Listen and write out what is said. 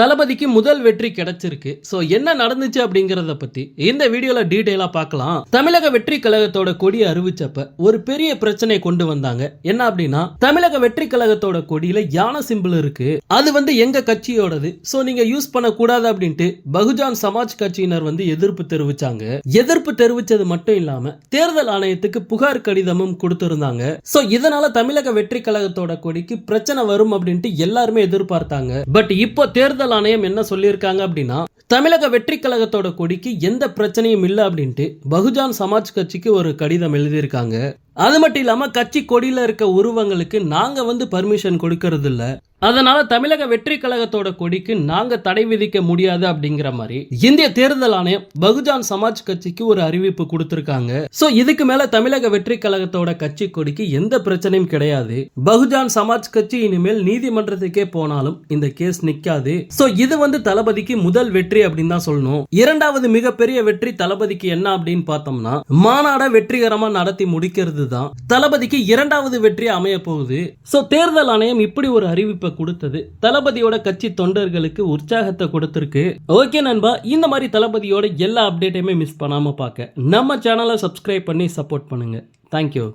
தளபதிக்கு முதல் வெற்றி கிடைச்சிருக்கு. ஸோ என்ன நடந்துச்சு அப்படிங்கிறத பத்தி இந்த வீடியோல டீட்டெயிலாக பார்க்கலாம். தமிழக வெற்றி கழகத்தோட கொடியை அறிவிச்சப்ப ஒரு பெரிய பிரச்சனை கொண்டு வந்தாங்க. என்ன அப்படின்னா தமிழக வெற்றி கழகத்தோட கொடியில யானை சிம்பிள் இருக்கு. அது வந்து எங்க கட்சியோடது? ஸோ நீங்க யூஸ் பண்ண கூடாது அப்படின்ட்டு பகுஜான் சமாஜ் கட்சியினர் வந்து எதிர்ப்பு தெரிவிச்சாங்க. எதிர்ப்பு தெரிவிச்சது மட்டும் இல்லாம தேர்தல் ஆணையத்துக்கு புகார் கடிதமும் கொடுத்திருந்தாங்க. சோ இதனால தமிழக வெற்றி கழகத்தோட கொடிக்கு பிரச்சனை வரும் அப்படின்ட்டு எல்லாருமே எதிர்பார்த்தாங்க. பட் இப்போ தேர்தல் ஆணையம் என்ன சொல்லியிருக்காங்க அப்படின்னா தமிழக வெற்றி கழகத்தோட கொடிக்கு எந்த பிரச்சனையும் இல்லை அப்படின்ட்டு பகுஜான் சமாஜ் கட்சிக்கு ஒரு கடிதம் எழுதியிருக்காங்க. அது மட்டும் இல்லாம கட்சி கொடியில இருக்க உருவங்களுக்கு நாங்க வந்து பர்மிஷன் கொடுக்கறது இல்ல அதனால தமிழக வெற்றி கழகத்தோட கொடிக்கு நாங்க தடை விதிக்க முடியாது அப்படிங்கிற மாதிரி இந்திய தேர்தல் ஆணையம் பகுஜான் சமாஜ் கட்சிக்கு ஒரு அறிவிப்பு கொடுத்திருக்காங்க. சோ இதுக்கு மேல தமிழக வெற்றி கழகத்தோட கட்சி கொடிக்கு எந்த பிரச்சனையும் கிடையாது. பகுஜான் சமாஜ் கட்சி இனிமேல் நீதிமன்றத்துக்கே போனாலும் இந்த கேஸ் நிக்காது. சோ இது வந்து தளபதிக்கு முதல் வெற்றி அப்படின்னு தான் சொல்லணும். இரண்டாவது மிகப்பெரிய வெற்றி தளபதிக்கு என்ன அப்படின்னு பார்த்தோம்னா மாநாட வெற்றிகரமா நடத்தி முடிக்கிறது தான் தளபதிக்கு இரண்டாவது வெற்றி அமைய போகுது சோ தேர்தல் ஆணையம் இப்படி ஒரு அறிவிப்பை கொடுத்தது. தளபதியோட கட்சி தொண்டர்களுக்கு உற்சாகத்தை கொடுத்திருக்கு. ஓகே நண்பா இந்த மாதிரி தளபதியோட எல்லா அப்டேட்டையுமே மிஸ் பண்ணாம பார்க்க. நம்ம சேனலை சப்ஸ்கிரைப் பண்ணி சப்போர்ட் பண்ணுங்க. தேங்க்யூ